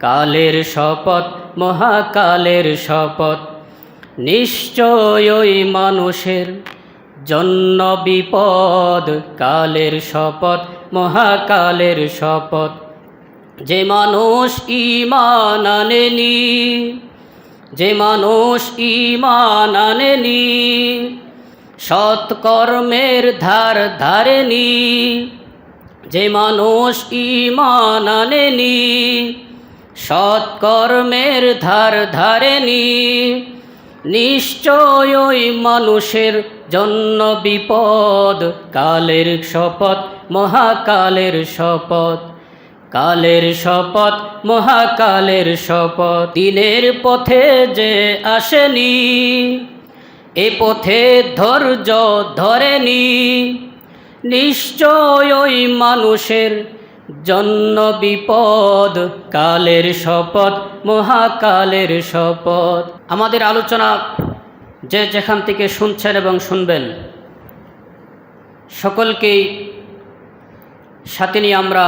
কালের শপথ, মহাকালের শপথ। নিশ্চয়ই মানুষের জন্য বিপদ, কালের শপথ, মহাকালের শপথ। যে মানুষ ইমান আনেনি, যে মানুষ ইমান আনেনি, সৎকর্মের ধার ধারেনি। যে মানুষ ইমান আনেনি সৎকর্মের ধার ধারেনি। নিশ্চয় ওই মানুষের জন্য বিপদ, কালের শপথ, মহাকালের শপথ। কালের শপথ, মহাকালের শপথ, দিনের পথে যে আসেনি, এ পথে ধৈর্য ধরেনি। নিশ্চয় মানুষের জন্য বিপদ, কালের শপথ, মহাকালের শপথ। আমাদের আলোচনা যে যেখান থেকে শুনছেন এবং শুনবেন, সকলকেই সাথে নিয়ে আমরা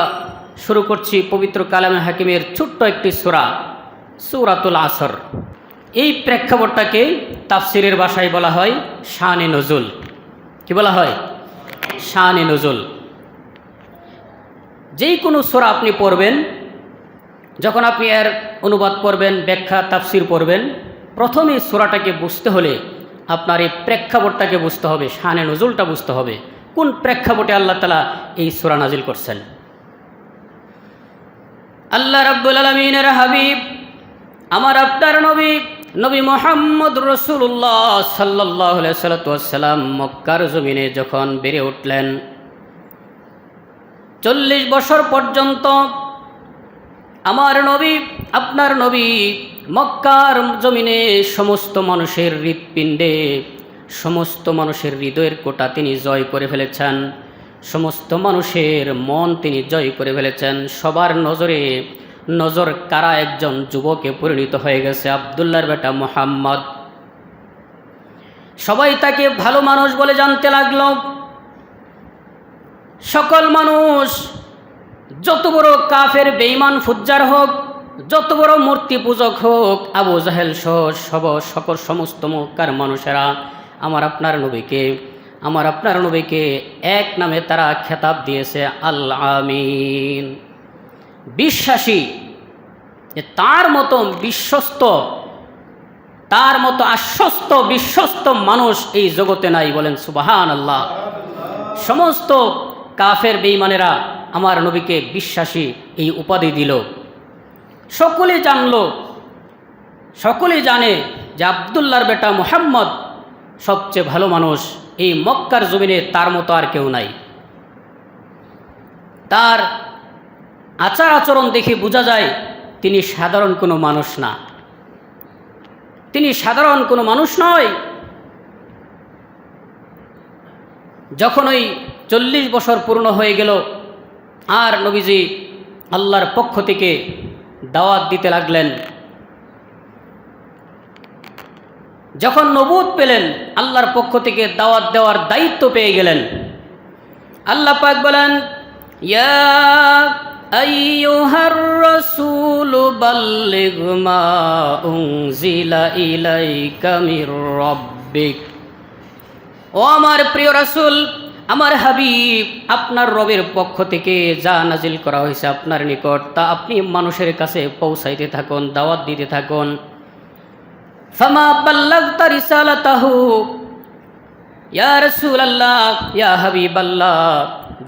শুরু করছি পবিত্র কালামে হাকিমের ছোট্ট একটি সুরা, সুরাতুল আসর। এই প্রেক্ষাপটটাকে তাফসিরের ভাষায় বলা হয় শানে নজুল। কি বলা হয়? শানে নজুল। যেই কোনো সুরা আপনি পড়বেন, যখন আপনি এর অনুবাদ পড়বেন, ব্যাখ্যা, তাফসির পড়বেন প্রথমে সোরাটাকে বুঝতে হলে আপনার এই প্রেক্ষাপটটাকে বুঝতে হবে, শানে নজুলটা বুঝতে হবে, কোন প্রেক্ষাপটে আল্লাহ তালা এই সোরা নাজিল করছেন। আল্লাহ রাব্বুল আলমিনের হাবিব, আমার আপনার নবী নবী মোহাম্মদ রসুল্লাহ সাল্লাহ সাল্লাম মক্কার জমিনে যখন বেড়ে উঠলেন চল্লিশ বছর পর্যন্ত আমার নবী, আপনার নবী মক্কার জমিনে সমস্ত মানুষের হৃৎপিণ্ডে, সমস্ত মানুষের হৃদয়ের কোটা তিনি জয় করে ফেলেছেন, সমস্ত মানুষের মন তিনি জয় করে ফেলেছেন। সবার নজরে নজর কারা একজন যুবকে পরিণত হয়ে গেছে? আবদুল্লার বেটা মোহাম্মদ। সবাই তাকে ভালো মানুষ বলে জানতে লাগল। সকল মানুষ, যত বড় কাফের বেইমান ফুজ্জার হোক, যত বড় মূর্তি পূজক হোক, আবু জাহেল সহ সব সকল সমস্ত মক্কার মানুষেরা, আমার আপনার নবীকে, আমার আপনার নবীকে এক নামে তারা খেতাব দিয়েছে, আল আমিন। বিশ্বাসী, যে তার মতো বিশ্বস্ত, তার মতো আশ্বস্ত, বিশ্বস্ত মানুষ এই জগতে নাই বলেন সুবাহান আল্লাহ সমস্ত কাফের বেইমানেরা আমার নবীকে বিশ্বাসী এই উপাধি দিল। সকলে জানল সকলে জানে যে আবদুল্লার বেটা মোহাম্মদ সবচেয়ে ভালো মানুষ। এই মক্কার জমিনে তার মতো আর কেউ নাই। তার আচার আচরণ দেখে বোঝা যায়, তিনি সাধারণ কোনো মানুষ না। তিনি সাধারণ কোনো মানুষ নয়। যখন ওই চল্লিশ বছর পূর্ণ হয়ে গেল। আর নবীজি আল্লাহর পক্ষ থেকে দাওয়াত দিতে লাগলেন। যখন নবুদ পেলেন, আল্লাহর পক্ষ থেকে দাওয়াত দেওয়ার দায়িত্ব পেয়ে গেলেন। আল্লাহ পাক বলেন, ইয়া ও আমার প্রিয় রাসূল আমার হাবিব, আপনার রবের পক্ষ থেকে যা নাজিল করা হয়েছে আপনার নিকট, তা আপনি মানুষের কাছে পৌঁছাইতে থাকুন, দাওয়াত দিতে থাকুন। ইয়া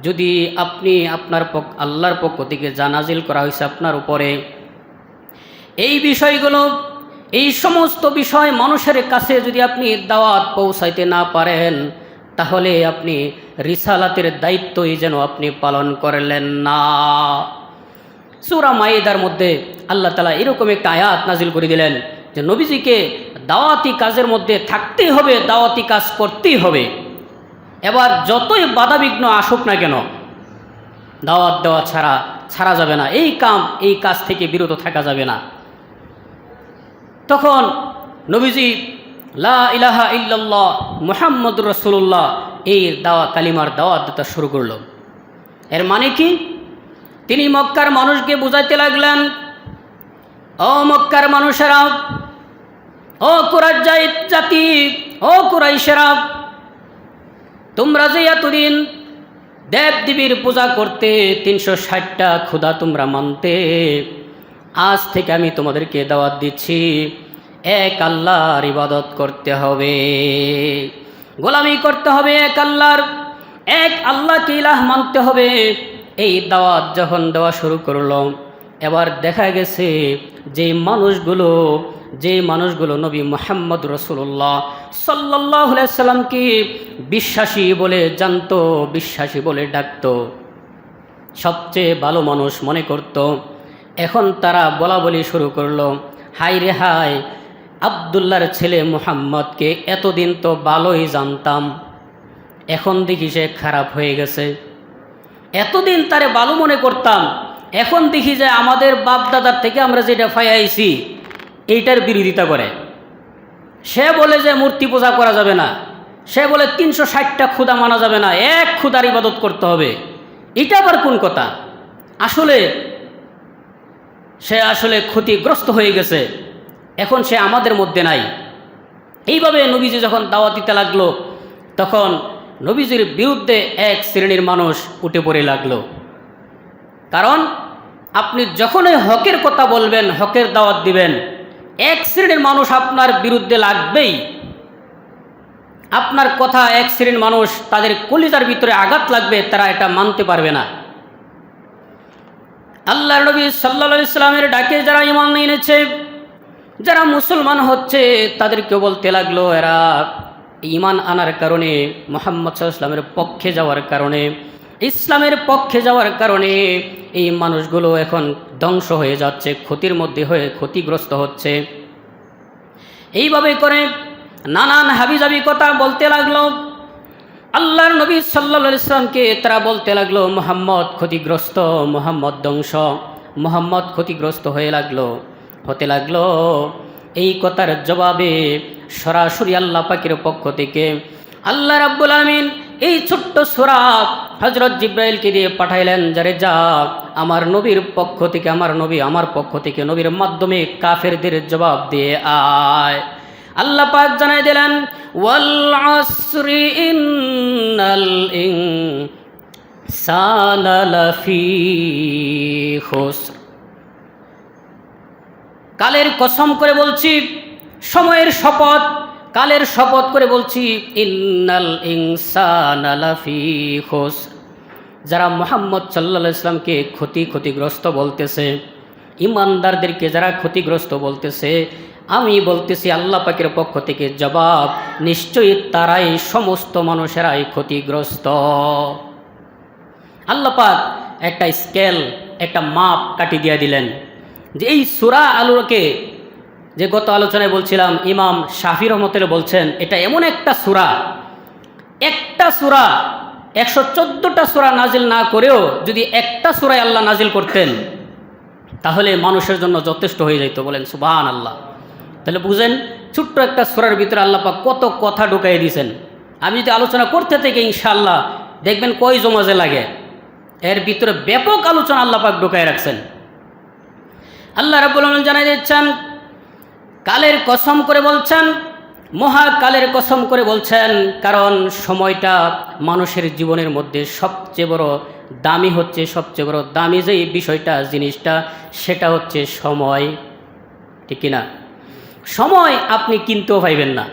যদি আপনি আপনার পক্ষ আল্লাহর পক্ষ থেকে যা নাজিল করা হয়েছে আপনার উপরে। এই বিষয়গুলো, এই সমস্ত বিষয় মানুষের কাছে যদি আপনি দাওয়াত পৌঁছাইতে না পারেন তাহলে আপনি রিসালাতের দায়িত্বই যেন আপনি পালন করলেন না। সুরা মায়েদার মধ্যে আল্লাহ তালা এরকম একটা আয়াত নাজিল করে দিলেন যে, নবীজিকে দাওয়াতি কাজের মধ্যে থাকতেই হবে, দাওয়াতি কাজ করতেই হবে। এবার যতই বাধাবিঘ্ন আসুক না কেন, দাওয়াত দেওয়া ছাড়া ছাড়া যাবে না, এই কাম, এই কাজ থেকে বিরত থাকা যাবে না। তখন নবীজি লা ইলাহা ইল্লাল্লাহ মুহাম্মদ রসুল্লাহ এই দাওয়া, কালিমার দাওয়াত দিতে শুরু করল। এর মানে কি? তিনি মক্কার মানুষকে বুঝাইতে লাগলেন, ও মক্কার মানুষেরা, ও কুরাজ্জাই জাতি ও কুরাইশেরা, তোমরা যে এতদিন দেব দেবীর পূজা করতে তিনশো ষাটটা ক্ষুধা তোমরা মানতে, আজ থেকে আমি তোমাদেরকে দাওয়াত দিচ্ছি। এক আল্লাহর ইবাদত করতে হবে। গোলামি করতে হবে এক আল্লাহর। এক আল্লাহকে ইলাহ মানতে হবে। এই দাওয়াত যখন দেওয়া শুরু করল, এবার দেখা গেছে যে মানুষগুলো যে মানুষগুলো নবী মোহাম্মদ রসুল্লাহ সাল্লাহ সাল্লামকে বিশ্বাসী বলে জানতো, বিশ্বাসী বলে ডাকতো। সবচেয়ে ভালো মানুষ মনে করত। এখন তারা বলা বলি শুরু করল হাই রে হাই আবদুল্লার ছেলে মুহাম্মদকে এতদিন তো ভালোই জানতাম। এখন দেখি সে খারাপ হয়ে গেছে। এতদিন তারে ভালো মনে করতাম, এখন দেখি যে আমাদের বাপ দাদার থেকে আমরা যেটা ফাইয়াইছি এইটার বিরোধিতা করে। সে বলে যে মূর্তি পূজা করা যাবে না। সে বলে তিনশো ষাটটা ক্ষুদা মানা যাবে না, এক ক্ষুদার ইবাদত করতে হবে। এটা আবার কোন কথা? আসলে সে আসলে ক্ষতিগ্রস্ত হয়ে গেছে। এখন সে আমাদের মধ্যে নাই। এইভাবে নবীজি যখন দাওয়াত দিতে লাগল, তখন নবীজির বিরুদ্ধে এক শ্রেণির মানুষ উঠে পড়ে লাগল। কারণ, আপনি যখনই হকের কথা বলবেন, হকের দাওয়াত দিবেন, এক শ্রেণির মানুষ আপনার বিরুদ্ধে লাগবেই। আপনার কথা এক শ্রেণির মানুষ তাদের কলিজার ভিতরে আঘাত লাগবে, তারা এটা মানতে পারবে না। আল্লাহ নবী সাল্লা ইসলামের ডাকে যারা ইমান এনেছে যারা মুসলমান হচ্ছে তাদেরকে বলতে লাগল, এরা ইমান আনার কারণে, মোহাম্মদ ইসলামের পক্ষে যাওয়ার কারণে, ইসলামের পক্ষে যাওয়ার কারণে এই মানুষগুলো এখন ধ্বংস হয়ে যাচ্ছে, ক্ষতির মধ্যে হয়ে ক্ষতিগ্রস্ত হচ্ছে। এইভাবে করে নানান হাবিজাবি কথা বলতে লাগল। আল্লাহর নবী সাল্লা ইসলামকে তারা বলতে লাগল, মোহাম্মদ ক্ষতিগ্রস্ত, মোহাম্মদ ধ্বংস, মোহাম্মদ ক্ষতিগ্রস্ত হয়ে লাগল। হতে লাগল। এই কথার জবাবে সরাসরি আল্লাহ পাকের পক্ষ থেকে আল্লাহ রাব্বুল আলমিন এই ছোট্ট সোরা হজরত জিব্রাইলকে দিয়ে পাঠাইলেন, যারে যা আমার নবীর পক্ষ থেকে, আমার নবী আমার পক্ষ থেকে নবীর মাধ্যমে কাফেরদের জবাব দিয়ে আয়। আল্লাহ পাক জানাই দিলেন, ওয়াল আসরি ইন্নাল ইনসানা লাফি খুসর। কালের কসম করে বলছি, সময়ের শপথ, কালের শপথ করে বলছি, ইন্নাল ইনসানা লাফি খুসর। যারা মোহাম্মদ সাল্লা ইসলামকে ক্ষতি ক্ষতিগ্রস্ত বলতেছে, ইমানদারদেরকে যারা ক্ষতিগ্রস্ত বলতেছে, আমি বলতেছি আল্লাহ পাকের পক্ষ থেকে জবাব, নিশ্চয়ই তারাই সমস্ত মানুষেরাই ক্ষতিগ্রস্ত। আল্লাহ পাক একটা স্কেল, একটা মাপ কাটি দিয়ে দিলেন। যে এই সুরা আলুকে যে গত আলোচনায় বলছিলাম, ইমাম শাফি রহমতের বলছেন, এটা এমন একটা সুরা একটা সুরা, একশো চোদ্দোটা সুরা নাজিল না করেও যদি একটা সুরায় আল্লাহ নাজিল করতেন, তাহলে মানুষের জন্য যথেষ্ট হয়ে যেত বলেন সুবাহান আল্লাহ তাহলে বুঝেন, ছোট্ট একটা সুরার ভিতরে আল্লাপাক কত কথা ঢুকাই দিয়েছেন। আমি যদি আলোচনা করতে থেকে, ইনশাআল্লাহ, দেখবেন কই জমাজে লাগে। এর ভিতরে ব্যাপক আলোচনা আল্লাপাক ঢুকাই রাখছেন। আল্লাহ রাবুল আলম জানাই দিচ্ছেন, কালের কসম করে বলছেন, মহাকালের কসম করে বলছেন, কারণ সময়টা মানুষের জীবনের মধ্যে সবচেয়ে বড় দামি হচ্ছে, সবচেয়ে বড় দামি যে বিষয়টা, জিনিসটা, সেটা হচ্ছে সময়। ঠিক কিনা? সময় আপনি কিনতেও পাইবেন না।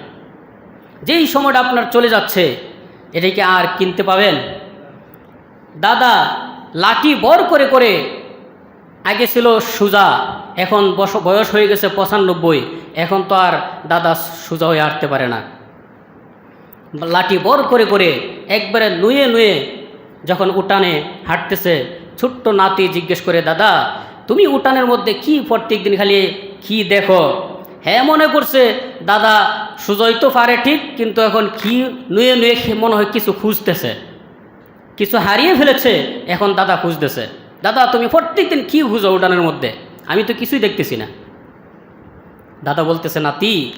যেই সময়টা আপনার চলে যাচ্ছে এটাকে আর কিনতে পাবেন? দাদা, লাঠি বর করে করে আগে ছিল সুজা, এখন বয়স হয়ে গেছে পঁচানব্বই, এখন তো আর দাদা সুজা হয়ে হাঁটতে পারে না। লাঠি বর করে করে একবারে নুয়ে নুয়ে যখন উঠানে হাঁটতেছে, ছোট্ট নাতি জিজ্ঞেস করে, দাদা, তুমি উঠানের মধ্যে কি প্রত্যেক দিন খালি কি দেখো? হ্যাঁ মনে করছে, দাদা, সুজয় তো পারে ঠিক, কিন্তু এখন কি নুয়ে নুয়ে মনে হয় কিছু খুঁজতেছে। কিছু হারিয়ে ফেলেছে, এখন দাদা খুঁজতেছে। দাদা, তুমি প্রত্যেক দিন কী খুঁজো উঠানের মধ্যে? আমি তো কিছুই দেখতেছি না। দাদা বলতেছে, নাতি,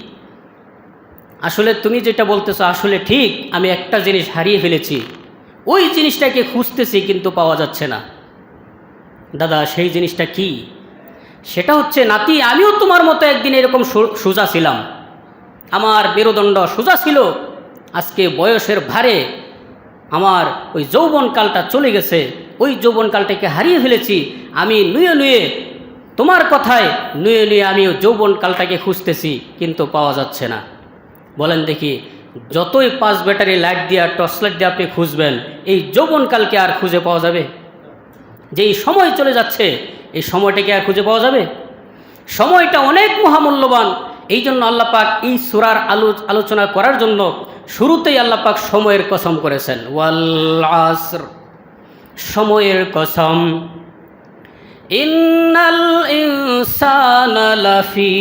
আসলে তুমি যেটা বলতেছো আসলে ঠিক, আমি একটা জিনিস হারিয়ে ফেলেছি। ওই জিনিসটাকে খুঁজতেছি কিন্তু পাওয়া যাচ্ছে না। দাদা, সেই জিনিসটা কি? সেটা হচ্ছে, নাতি, আমিও তোমার মতো একদিন এরকম সোজা ছিলাম। আমার মেরুদণ্ড সোজা ছিল। আজকে বয়সের ভারে আমার ওই যৌবনকালটা চলে গেছে। ওই যৌবনকালটাকে হারিয়ে ফেলেছি। আমি নুয়ে নুয়ে, তোমার কথায় নুয়ে নুয়ে আমি যৌবনকালটাকে খুঁজতেছি, কিন্তু পাওয়া যাচ্ছে না। বলেন দেখি, যতই পাঁচ ব্যাটারি লাইট দিয়ে টর্চ লাইট দিয়ে আপনি খুঁজবেন, এই যৌবনকালকে আর খুঁজে পাওয়া যাবে? যে এই সময় চলে যাচ্ছে, এই সময়টাকে আর খুঁজে পাওয়া যাবে? সময়টা অনেক মহামূল্যবান। এই জন্য আল্লাপাক এই সুরার আলো, আলোচনা করার জন্য শুরুতেই আল্লাপাক সময়ের কসম করেছেন। ওয়াল সময়ের কসম। ইন্নাল ইনসানা লাফি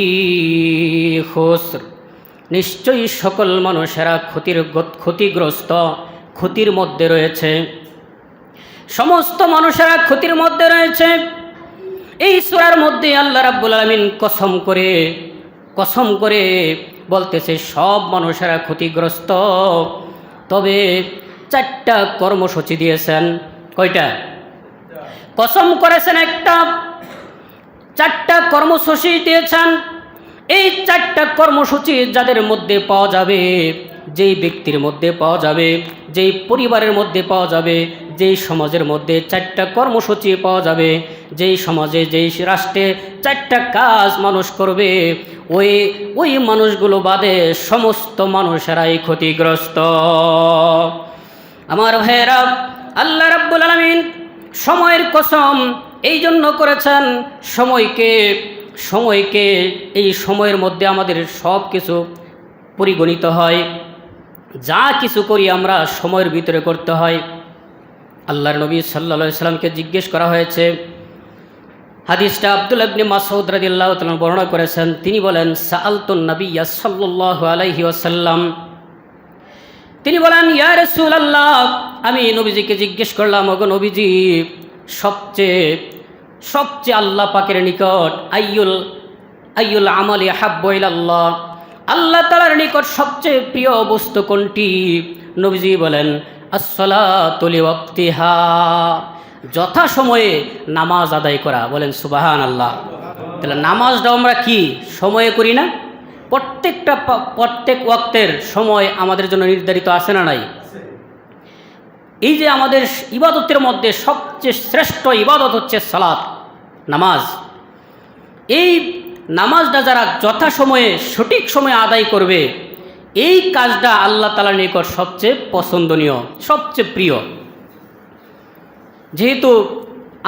নিশ্চয়ই সকল মানুষেরা ক্ষতির ক্ষতিগ্রস্ত, ক্ষতির মধ্যে রয়েছে। সমস্ত মানুষেরা ক্ষতির মধ্যে রয়েছে। এই সুরার মধ্যে আল্লাহ রাব্বুল আলমিন কসম করে কসম করে বলতেছে, সব মানুষেরা ক্ষতিগ্রস্ত। তবে চারটা কর্মসূচি দিয়েছেন। কয়টা? কসম করেছেন একটা, চারটা কর্মসূচি দিয়েছেন। এই চারটা কর্মসূচি যাদের মধ্যে পাওয়া যাবে, যেই ব্যক্তির মধ্যে পাওয়া যাবে, যেই পরিবারের মধ্যে পাওয়া যাবে, যেই সমাজের মধ্যে চারটা কর্মসূচি পাওয়া যাবে, যেই সমাজে, যেই রাষ্ট্রে চারটা কাজ মানুষ করবে, ওই ওই মানুষগুলো বাদে সমস্ত মানুষেরাই ক্ষতিগ্রস্ত। আমার ভাইয়েরা আল্লাহ রাব্বুল আলমিন সময়ের কসম এই জন্য করেছেন, সময়কে সময়কে এই সময়ের মধ্যে আমাদের সব কিছু পরিগণিত হয়। যা কিছু করি আমরা সময়ের ভিতরে করতে হয়। আল্লাহর নবী সাল্লা সাল্লামকে জিজ্ঞেস করা হয়েছে। হাদিসটা আব্দুল আবনি মাসউদ রাদিল্লাহ তাআলা বর্ণনা করেছেন। তিনি বলেন সা সাআলতুন নবী সাল্লাল্লাহু আলাইহি ওয়াসাল্লাম তিনি বলেন, ইয়া আল্লাহ আমি নবীজিকে জিজ্ঞেস করলাম, ওগো নবীজি, সবচেয়ে সবচেয়ে আল্লাহ পাকের নিকট আইয়ুল আইয়ুল আমালি হাব্বু ইলাল্লাহ। আল্লাহ তাআলার নিকট সবচেয়ে প্রিয় বস্তু কোনটি? নবীজি বলেন, আসসালাতু লিওয়াক্তিহা। যথা সময়ে নামাজ আদায় করা। বলেন সুবাহান আল্লাহ তাহলে নামাজটা আমরা কি? সময়ে করি না? প্রত্যেকটা প্রত্যেক ওয়াক্তের সময় আমাদের জন্য নির্ধারিত আসে না নাই? এই যে আমাদের ইবাদতের মধ্যে সবচেয়ে শ্রেষ্ঠ ইবাদত হচ্ছে সালাত, নামাজ। এই নামাজটা যারা যথাসময়ে, সঠিক সময়ে আদায় করবে, এই কাজটা আল্লাহ তালার নিকট সবচেয়ে পছন্দনীয়, সবচেয়ে প্রিয়। যেহেতু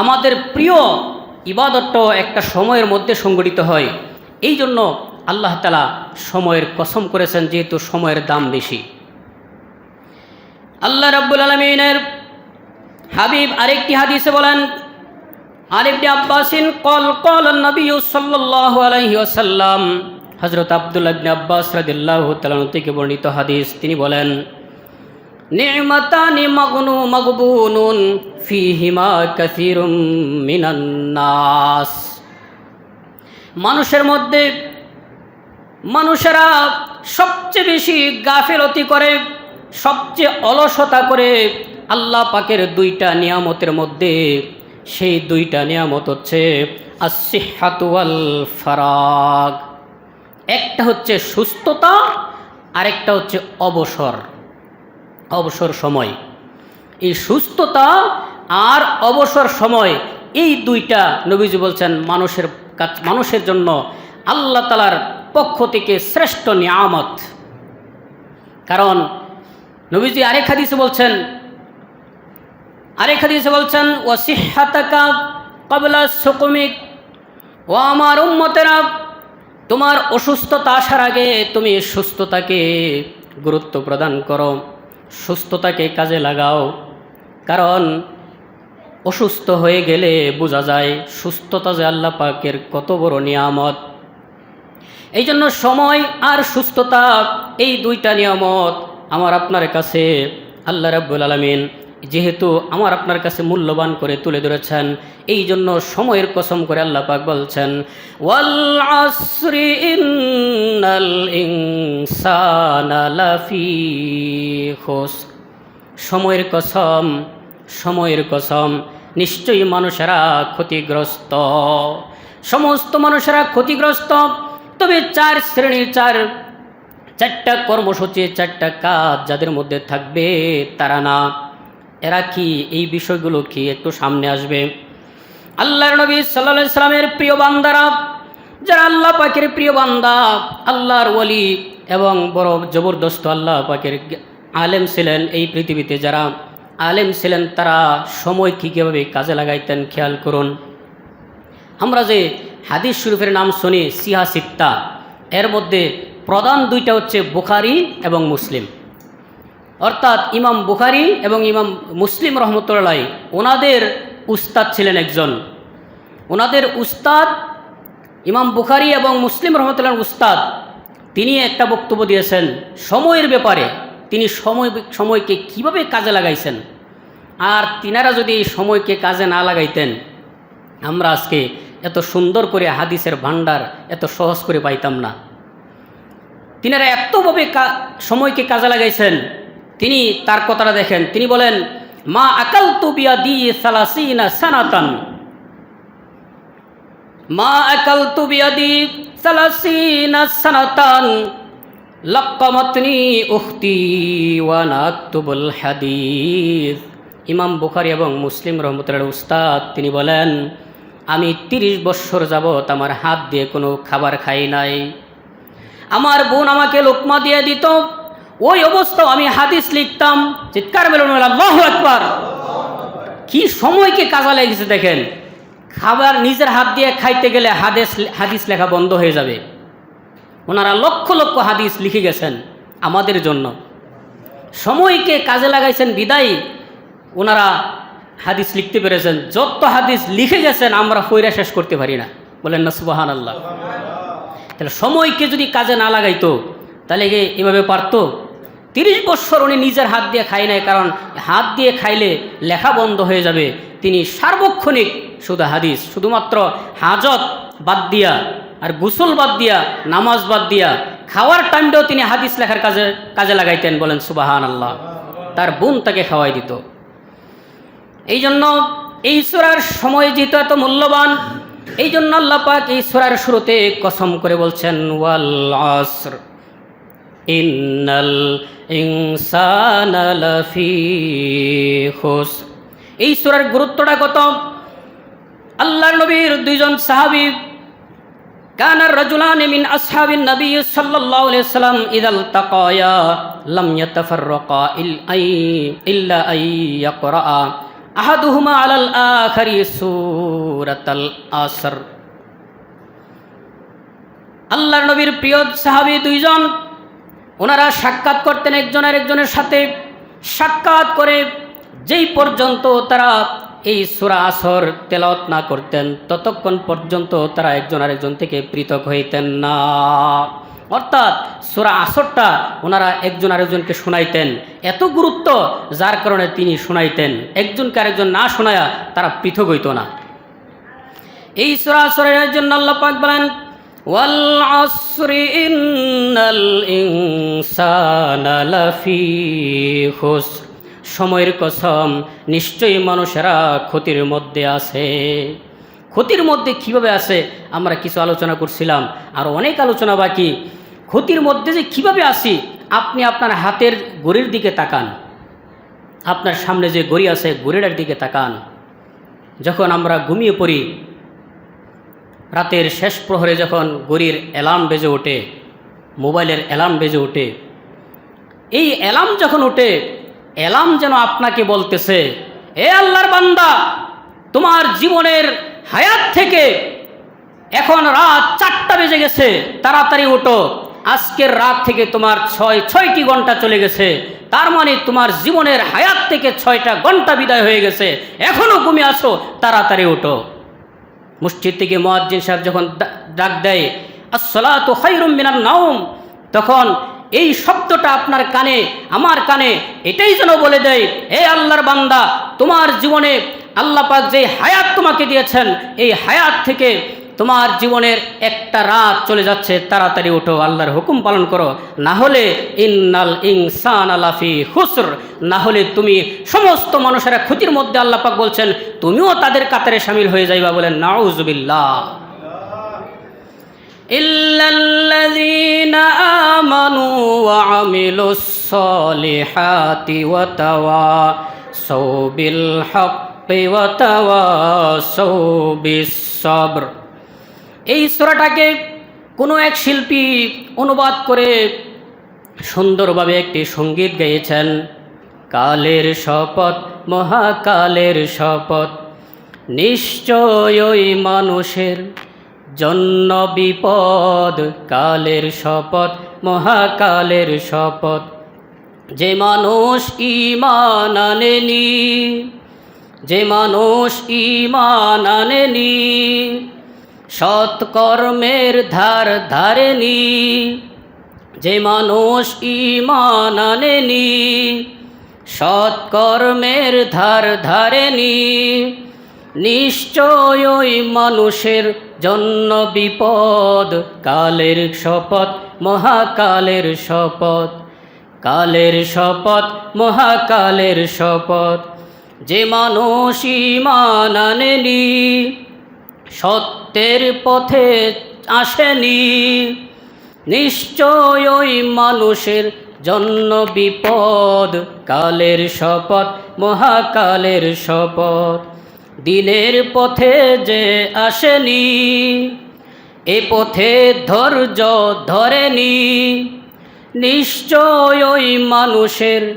আমাদের প্রিয় ইবাদতটাও একটা সময়ের মধ্যে সংগঠিত হয় এই জন্য আল্লাহ তালা সময়ের কসম করেছেন, যেহেতু সময়ের দাম বেশি। আল্লাহ রাব্বুল আলমিনের হাবিব আরেকটি হাদিসে বলেন আরেকটি আব্বাসিন কল কল নবী সাল্লাল্লাহু আলাইহি ওয়াসাল্লাম। হযরত আব্দুল্লাহ ইবনে আব্বাস রাদিয়াল্লাহু তাআলা থেকে বর্ণিত হাদিস, তিনি বলেন, নি'মাতানি মাগনু মাগবুনুন ফিহিমা কাসীরুম মিনান নাস মানুষের মধ্যে মানুষেরা সবচেয়ে বেশি গাফেলতি করে, সবচেয়ে অলসতা করে আল্লাহ পাকের দুইটা নিয়ামতের মধ্যে। সেই দুইটা নিয়ামত হচ্ছে আসিহাতুয়াল ফারাগ একটা হচ্ছে সুস্থতা, আরেকটা হচ্ছে অবসর। অবসর সময়। এই সুস্থতা আর অবসর সময়, এই দুইটা নবীজি বলছেন মানুষের কাছ- মানুষের জন্য আল্লাহ তালার পক্ষ থেকে শ্রেষ্ঠ নিয়ামত। কারণ নবীজি আরেক হাদিসে বলছেন, আরেক হাদিসে বলছেন ও সিহাতাকা কবলা সুকুমিক। ও আমার উম্মতেরা, তোমার অসুস্থতা আসার আগে তুমি সুস্থতাকে গুরুত্ব প্রদান করো, সুস্থতাকে কাজে লাগাও। কারণ অসুস্থ হয়ে গেলে বোঝা যায়, সুস্থতা যে আল্লাহ পাকের কত বড় নিয়ামত। এই জন্য সময় আর সুস্থতা এই দুইটা নিয়ামত আমার আপনার কাছে। আল্লাহ রাব্বুল আলমিন যেহেতু আমার আপনার কাছে মূল্যবান করে তুলে ধরেছেন এই জন্য সময়ের কসম করে আল্লাহ পাক বলছেন সময়ের কসম সময়ের কসম, নিশ্চয়ই মানুষেরা ক্ষতিগ্রস্ত। সমস্ত মানুষেরা ক্ষতিগ্রস্ত তবে চার শ্রেণির চার চারটা কর্মসূচি, চারটা কাজ যাদের মধ্যে থাকবে তারা না। এরা কি এই বিষয়গুলো কি একটু সামনে আসবে? আল্লাহর নবী সাল্লা প্রিয় বান্দারা, যারা আল্লাহ পাকের প্রিয় বান্দা, আল্লাহর ওলি এবং বড় জবরদস্ত আল্লাহ পাকের আলেম ছিলেন এই পৃথিবীতে যারা আলেম ছিলেন তারা সময় কী কীভাবে কাজে লাগাইতেন খেয়াল করুন। আমরা যে হাদিস শরীফের নাম শুনি সিহা সিত্তা এর মধ্যে প্রধান দুইটা হচ্ছে বুখারি এবং মুসলিম। অর্থাৎ ইমাম বুখারি এবং ইমাম মুসলিম রহমতুল্লাহ ওনাদের উস্তাদ ছিলেন একজন। ওনাদের উস্তাদ ইমাম বুখারি এবং মুসলিম রহমতুল্লাহ উস্তাদ, তিনি একটা বক্তব্য দিয়েছেন, সময়ের ব্যাপারে তিনি সময়, সময়কে কীভাবে কাজে লাগাইছেন? আর তিনারা যদি এই সময়কে কাজে না লাগাইতেন, আমরা আজকে এত সুন্দর করে হাদিসের ভাণ্ডার এত সহজ করে পাইতাম না। তিনারা এতভাবে সময়কে কাজে লাগাইছেন। তিনি তার কথাটা দেখেন। তিনি বলেন, মা আকাল তুবিয়া দি সালাসিনা সানাতান। মা আকাল তুবিয়া দি সালাসিনা সানাতান। লক্কমতনি উখতি ওয়ানাক্তুবুল হাদিস। ইমাম বুখারি এবং মুসলিম রহমতুল্লাহ উস্তাদ তিনি বলেন আমি তিরিশ বৎসর যাবৎ আমার হাত দিয়ে কোনো খাবার খাই নাই। আমার বোন আমাকে লোকমা দিয়ে দিত। ওই অবস্থাও আমি হাদিস লিখতাম, চিৎকার বেলুন, আল্লাহ একবার কি সময়কে কাজা লেগেছে দেখেন। খাবার নিজের হাত দিয়ে খাইতে গেলে হাদিস হাদিস লেখা বন্ধ হয়ে যাবে। ওনারা লক্ষ লক্ষ হাদিস লিখে গেছেন আমাদের জন্য। সময়কে কাজে লাগাইছেন বিদায়ী। ওনারা হাদিস লিখতে পেরেছেন। যত হাদিস লিখে গেছেন, আমরা ফইরা শেষ করতে পারি না। বলেন না সুবাহান আল্লাহ তাহলে সময়কে যদি কাজে না লাগাইতো, তাহলে কি এভাবে পারতো? তিরিশ বৎসর উনি নিজের হাত দিয়ে খাই নাই, কারণ হাত দিয়ে খাইলে লেখা বন্ধ হয়ে যাবে। তিনি সার্বক্ষণিক শুধু হাদিস, শুধুমাত্র হাজত বাদ দিয়া আর গুসল বাদ দিয়া, নামাজ বাদ দিয়া, খাওয়ার টাইমটাও তিনি হাদিস লেখার কাজে কাজে লাগাইতেন, বলেন সুবাহান আল্লাহ তার বোন তাকে খাওয়াই দিত। এই জন্য এই সুরার সময় যেহেতু এত মূল্যবান এই জন্য আল্লাপাক এই সুরার শুরুতে কসম করে বলছেন, ওয়াল আসর, ইন্নাল ইনসানালাফিস এই সুরার গুরুত্বটা কত? আল্লাহ নবীর দুইজন সাহাবি কানার রাজুলান মিন আসহাবিন নবী সাল্লাল্লাহু আলাইহি সাল্লাম ইদাল তাকায়া লাম ইয়াতাফাররাকা ইল্লা আই ইয়াকরা আহাদুহুমা আলাল আখারি সুরাতাল আসর। আল্লাহ নবীর প্রিয় সাহাবি দুইজন, ওনারা সাক্ষাৎ করতেন একজন আর একজনের সাথে। সাক্ষাৎ করে যেই পর্যন্ত তারা এই সুরা আসর তেলাওত না করতেন, ততক্ষণ পর্যন্ত তারা একজন আরেকজন থেকে পৃথক হইতেন না। অর্থাৎ সোরা আসরটা ওনারা একজন আরেকজনকে শোনাইতেন। এত গুরুত্ব, যার কারণে তিনি শোনাইতেন। একজনকে আরেকজন না শোনায়া তারা পৃথক হইত না। এই সোরা আসরের জন্য আল্লাহ পাক বলেন সময়ের কসম, নিশ্চয়ই মানুষেরা ক্ষতির মধ্যে আছে। ক্ষতির মধ্যে কীভাবে আছে? আমরা কিছু আলোচনা করছিলাম, আর অনেক আলোচনা বাকি। ক্ষতির মধ্যে যে কীভাবে আসি আপনি আপনার হাতের গড়ির দিকে তাকান। আপনার সামনে যে গড়ি আছে, গড়িটার দিকে তাকান। যখন আমরা ঘুমিয়ে পড়ি, রাতের শেষ প্রহরে যখন গড়ির অ্যালার্ম বেজে ওঠে, মোবাইলের অ্যালার্ম বেজে ওঠে, এই অ্যালার্ম যখন ওঠে, অ্যালার্ম যেন আপনাকে বলতেছে, এ আল্লাহর বান্দা, তোমার জীবনের হায়াত থেকে এখন রাত চারটা বেজে গেছে, তাড়াতাড়ি ওঠো। আজকের রাত থেকে তোমার ছয়, ছয়টি ঘণ্টা চলে গেছে। তার মানে তোমার জীবনের হায়াত থেকে ছয়টা ঘণ্টা বিদায় হয়ে গেছে। এখনও ঘুমিয়ে আসো তাড়াতাড়ি ওঠো মসজিদ থেকে মোয়াজ্জিন সাহেব যখন ডাক দেয়, আসসালাতু খায়রুম মিনান নাওম, তখন এই শব্দটা আপনার কানে, আমার কানে, এটাই যেন বলে দেয়, এ আল্লাহর বান্দা, তোমার জীবনে আল্লাহ পাক যে হায়াত তোমাকে দিয়েছেন, এই হায়াত থেকে তোমার জীবনের একটা রাত চলে যাচ্ছে, তাড়াতাড়ি ওঠো, আল্লাহর হুকুম পালন করো। না হলে ইন্নাল ইনসান আলাফি হুসর না হলে তুমি সমস্ত মানুষেরা ক্ষতির মধ্যে আল্লাপাক বলছেন, তুমিও তাদের কাতারে সামিল হয়ে যাইবা বলেন নাউজবিল্লা সৌবিল বিল হক ওয়া তাওয়াসাউ বিস এই সূরাটাকে কোনো এক শিল্পী অনুবাদ করে সুন্দরভাবে একটি সংগীত গেয়েছেন। কালের শপথ, মহাকালের শপথ নিশ্চয়ই মানুষের জন্য বিপদ। কালের শপথ, মহাকালের শপথ, যে মানুষ ইমান আনেনি, যে মানুষ ইমান আনেনি সৎকর্মের ধার ধারেনি, যে মানুষ ইমান আনেনি, সৎকর্মের ধার ধারেনি, নিশ্চয় ওই মানুষের জন্য বিপদ, কালের শপথ, মহাকালের শপথ, কালের শপথ, মহাকালের শপথ, যে মানুষ ইমান আনেনি সত্যের পথে আসেনি। নিশ্চয় ওই মানুষের জন্য বিপদ, কালের শপথ, মহাকালের শপথ। দিনের পথে যে আসেনি, এ পথে ধৈর্য ধরেনি। নিশ্চয় ওই মানুষের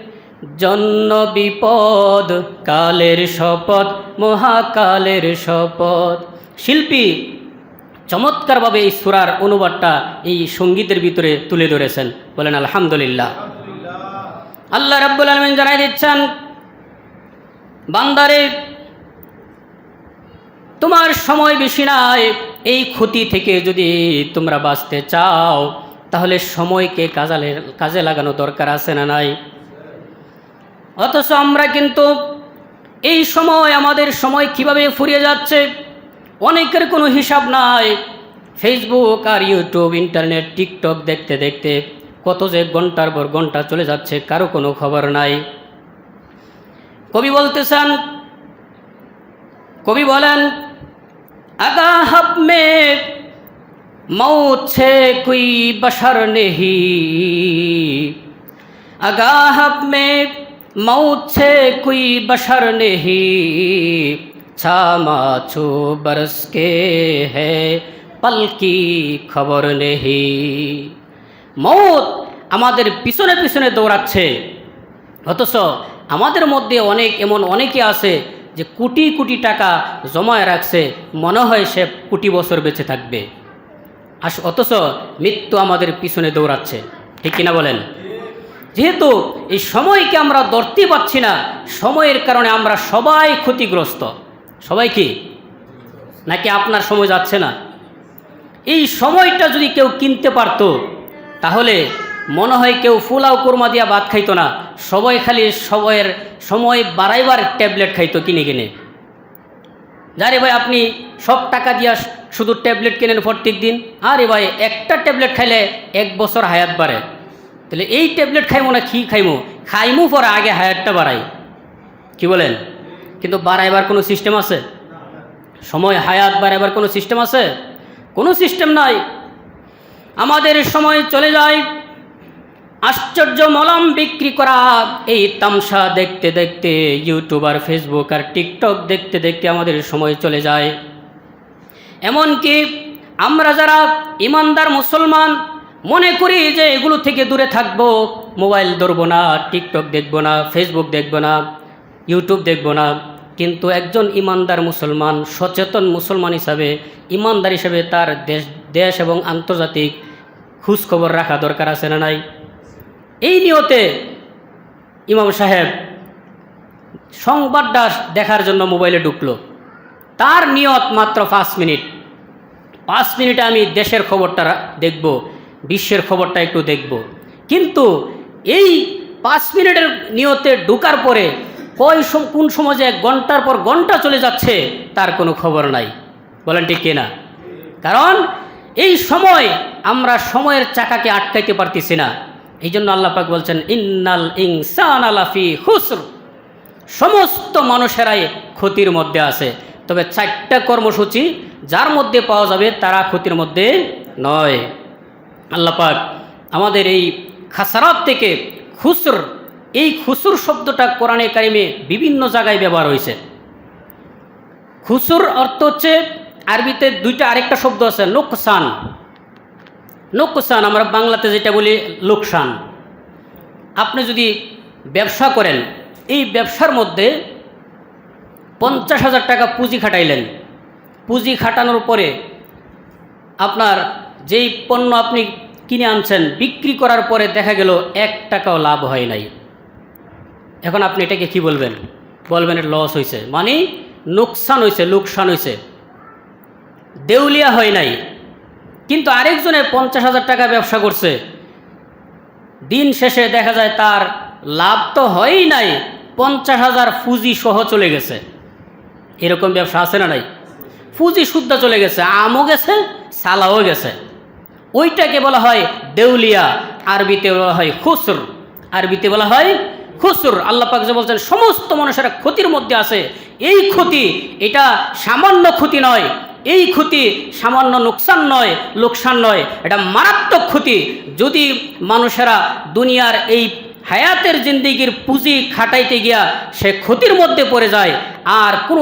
জন্য বিপদ, কালের শপথ, মহাকালের শপথ। শিল্পী চমৎকারভাবে এই সুরার অনুবাদটা এই সঙ্গীতের ভিতরে তুলে ধরেছেন। বলেন, আলহামদুলিল্লাহ। আল্লাহ রাব্বুল আলমিন জানাই দিচ্ছেন, বান্দারে, তোমার সময় বেশি নাই। এই ক্ষতি থেকে যদি তোমরা বাঁচতে চাও, তাহলে সময়কে কাজালে, কাজে লাগানো দরকার আছে না নাই? অথচ আমরা কিন্তু এই সময় আমাদের সময় কীভাবে ফুরিয়ে যাচ্ছে? অনেকের কোনো হিসাব নাই। ফেসবুক আর ইউটিউব ইন্টারনেট টিকটক দেখতে দেখতে কত যে ঘণ্টার পর ঘণ্টা চলে যাচ্ছে, কারও কোনো খবর নাই। কবি বলতেছেন, কবি বলেন, আগা হব মে মৌত কুই নেহি। আগা হব ছে কুই বশর নেহি। ছু বরস কে হে পলকি খবর নেহি মৌত আমাদের পিছনে পিছনে দৌড়াচ্ছে। অথচ আমাদের মধ্যে অনেক এমন অনেকে আছে যে কোটি কোটি টাকা জমায় রাখছে, মনে হয় সে কোটি বছর বেঁচে থাকবে। আস, অথচ মৃত্যু আমাদের পিছনে দৌড়াচ্ছে। ঠিক কিনা বলেন? যেহেতু এই সময়কে আমরা ধরতে পারছি না, সময়ের কারণে আমরা সবাই ক্ষতিগ্রস্ত। সবাই কি? নাকি আপনার সময় যাচ্ছে না? এই সময়টা যদি কেউ কিনতে পারতো, তাহলে মনে হয় কেউ ফুলাও কোরমা দিয়া ভাত খাইতো না। সবাই খালি সময়ের সময় বাড়াইবার ট্যাবলেট খাইতো কিনে কিনে। যারে ভাই, আপনি সব টাকা দিয়া শুধু ট্যাবলেট কেনেন প্রত্যেক দিন আরে ভাই, একটা ট্যাবলেট খাইলে এক বছর হায়াত বাড়ে। তাহলে এই ট্যাবলেট খাইমো না, কি খাইমো? খাইমো পরে আগে হায়াতটা বাড়াই। কি বলেন? কিন্তু বাড়াইবার কোনো সিস্টেম আছে? সময় হায়াত বাড়াইবার কোনো সিস্টেম আছে? কোনো সিস্টেম নাই। আমাদের সময় চলে যায়। আশ্চর্য মলম বিক্রি করা। এই তামসা দেখতে দেখতে ইউটিউব আর ফেসবুক আর টিকটক দেখতে দেখতে আমাদের সময় চলে যায়। এমনকি আমরা যারা ইমানদার মুসলমান, মনে করি যে এগুলো থেকে দূরে থাকব। মোবাইল ধরবো না টিকটক দেখব না ফেসবুক দেখব না। ইউটিউব দেখব না। কিন্তু একজন ইমানদার মুসলমান, সচেতন মুসলমান হিসাবে, ইমানদার হিসাবে তার দেশ দেশ এবং আন্তর্জাতিক খোঁজ খবর রাখা দরকার আছে না নাই? এই নিয়তে ইমাম সাহেব সংবাদটা দেখার জন্য মোবাইলে ঢুকলো। তার নিয়ত মাত্র পাঁচ মিনিট। পাঁচ মিনিটে আমি দেশের খবরটা দেখব, বিশ্বের খবরটা একটু দেখব। কিন্তু এই পাঁচ মিনিটের নিয়তে ঢুকার পরে কয় কোন সময় যে ঘণ্টার পর ঘণ্টা চলে যাচ্ছে, তার কোনো খবর নাই। বলেন ঠিক কিনা? কারণ এই সময় আমরা সময়ের চাকাকে আটকাইতে পারতেছি না। এই জন্য আল্লাহ পাক বলছেন, ইন্নাল ইনসান আলাফি হুসর। সমস্ত মানুষেরাই ক্ষতির মধ্যে আছে। তবে চারটা কর্মসূচি যার মধ্যে পাওয়া যাবে, তারা ক্ষতির মধ্যে নয়। আল্লাহ পাক আমাদের এই খাসারাত থেকে খুসর এই খুসুর শব্দটা কোরআনে কারিমে বিভিন্ন জায়গায় ব্যবহার হয়েছে। খুসুর অর্থ হচ্ছে, আরবিতে দুইটা আরেকটা শব্দ আছে, নোকসান। নোকসান, আমরা বাংলাতে যেটা বলি, লোকসান। আপনি যদি ব্যবসা করেন, এই ব্যবসার মধ্যে পঞ্চাশ হাজার টাকা পুঁজি খাটাইলেন। পুঁজি খাটানোর পরে আপনার যেই পণ্য আপনি কিনে আনছেন, বিক্রি করার পরে দেখা গেল এক টাকাও লাভ হয় নাই। এখন আপনি এটাকে কি বলবেন? বলবেন এটা লস হয়েছে মানে লোকসান হয়েছে লোকসান হয়েছে দেউলিয়া হয় নাই। কিন্তু আরেকজনের পঞ্চাশ হাজার টাকা ব্যবসা করছে। দিন শেষে দেখা যায় তার লাভ তো হয়ই নাই। পঞ্চাশ হাজার পুঁজি সহ চলে গেছে। এরকম ব্যবসা আছে না নাই? পুঁজি শুদ্ধ চলে গেছে, আমও গেছে, সালাও গেছে। ওইটাকে বলা হয় দেউলিয়া। আরবিতে বলা হয় খুসর। আরবিতে বলা হয় খুসর, আল্লাহ পাক যে বলছেন, সমস্ত মানুষেরা ক্ষতির মধ্যে আছে। এই ক্ষতি, এটা সামান্য ক্ষতি নয়। এই ক্ষতি সামান্য নোকসান নয়, লোকসান নয়। এটা মারাত্মক ক্ষতি। যদি মানুষেরা দুনিয়ার এই হায়াতের জিন্দিগির পুঁজি খাটাইতে গিয়া সে ক্ষতির মধ্যে পড়ে যায়, আর কোনো